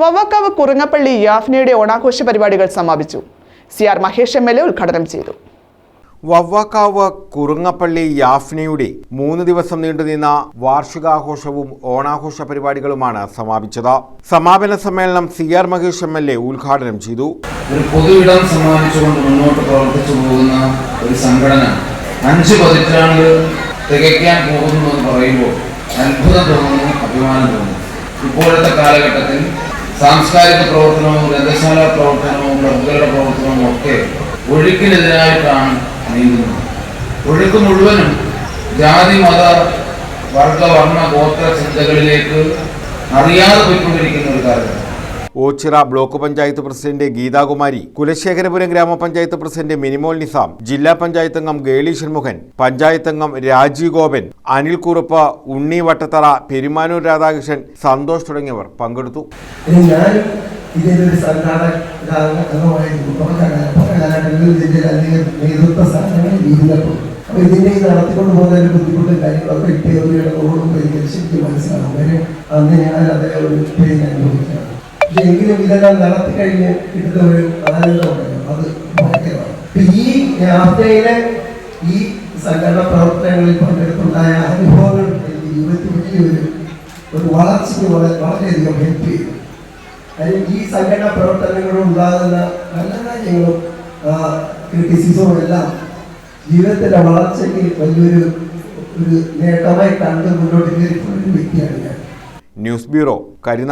വവ്വാക്കാവ് കുറുങ്ങപ്പള്ളി യാഫ്നയുടെ ഓണാഘോഷ പരിപാടികൾ സമാപിച്ചു. C R Mahesh M L A ഉദ്ഘാടനം ചെയ്തു. വവ്വാക്കാവ് കുറുങ്ങപ്പള്ളി യാഫ്നയുടെ മൂന്ന് ദിവസം നീണ്ടുനിന്ന വാർഷികാഘോഷവും ഓണാഘോഷ പരിപാടികളുമാണ് സമാപിച്ചത്. സമാപന സമ്മേളനം C R Mahesh M L A ഉദ്ഘാടനം ചെയ്തു. ഒരു പൊതു ഇടം സമ്മാനിച്ചുകൊണ്ട് മുന്നോട്ട് പ്രവർത്തിച്ചു പോകുന്ന ഒരു സംഘടന അഞ്ച് പതിറ്റാണ്ട് തികയ്ക്കാൻ പോകുന്നു എന്ന് പറയുമ്പോൾ അത്ഭുതം തോന്നുന്നു അഭിമാനം തോന്നുന്നു. ഇപ്പോഴത്തെ കാലഘട്ടത്തിൽ സാംസ്കാരിക പ്രവർത്തനവും ഗ്രന്ഥശാല പ്രവർത്തനവും ക്ലബുകളുടെ പ്രവർത്തനവും ഒക്കെ ഒഴുക്കിനെതിരായിട്ടാണ് നീങ്ങുന്നത്. ഒഴുക്ക് മുഴുവനും ജാതി മത വർഗ വർണ ഗോത്ര ചിന്തകളിലേക്ക് അറിയാതെ പോയിക്കൊണ്ടിരിക്കുന്ന ഒരു കാലഘട്ടം. ഓച്ചിറ ബ്ലോക്ക് പഞ്ചായത്ത് പ്രസിഡന്റ് ഗീതാകുമാരി കുലശേഖരപുരം ഗ്രാമപഞ്ചായത്ത് പ്രസിഡന്റ് മിനിമോൾ നിസാം ജില്ലാ പഞ്ചായത്ത് അംഗം ഗേളി ഷൺമുഖൻ പഞ്ചായത്ത് അംഗം രാജീവ് ഗോപൻ അനിൽ കുറുപ്പ് ഉണ്ണി വട്ടത്തറ പെരുമാനൂർ രാധാകൃഷ്ണൻ സന്തോഷ് തുടങ്ങിയവർ പങ്കെടുത്തു. സംഘാടകമായിരുന്നു കാലഘട്ടങ്ങളിൽ ഇതിന്റെ അല്ലെങ്കിൽ നേതൃത്വ സ്ഥാനങ്ങളിൽ ഇരുന്നപ്പോൾ അപ്പൊ ഇതിന്റെ ഇത് നടത്തിക്കൊണ്ട് പോകുന്ന ഒരു ബുദ്ധിമുട്ടും കാര്യങ്ങളൊക്കെ ഇട്ടേ ഒരു ഇടങ്ങളോടും പരിഹരിച്ച് എനിക്ക് മനസ്സിലാവും കാര്യം അന്ന് ഞാൻ അതേ ഒരു പേര് അനുഭവിക്കുകയാണ് എങ്കിലും ഇതെല്ലാം നടത്തി കഴിഞ്ഞ് കിട്ടുന്ന ഒരു ആനന്ദമുണ്ടല്ലോ അത് ഭയങ്കരമാണ്. ഈ യാത്രയിലെ ഈ സംഘടന പ്രവർത്തനങ്ങളിൽ പങ്കെടുത്തുണ്ടായ അനുഭവങ്ങൾ എനിക്ക് വലിയൊരു ഒരു വളർച്ചയ്ക്ക് വളരെ വളരെയധികം ഹെൽപ്പ് ചെയ്തു. കാര്യം ഈ സംഘടന പ്രവർത്തനങ്ങളും ഉണ്ടാകുന്ന നല്ല കാര്യങ്ങളും ക്രിറ്റിസിസവും എല്ലാം ജീവിതത്തിന്റെ വളർച്ചയ്ക്ക് വലിയൊരു ഒരു നേട്ടമായി കണ്ട് മുന്നോട്ട് കയറിയിട്ടുള്ള ഒരു വ്യക്തിയാണ് ഞാൻ. News bureau കരിനാ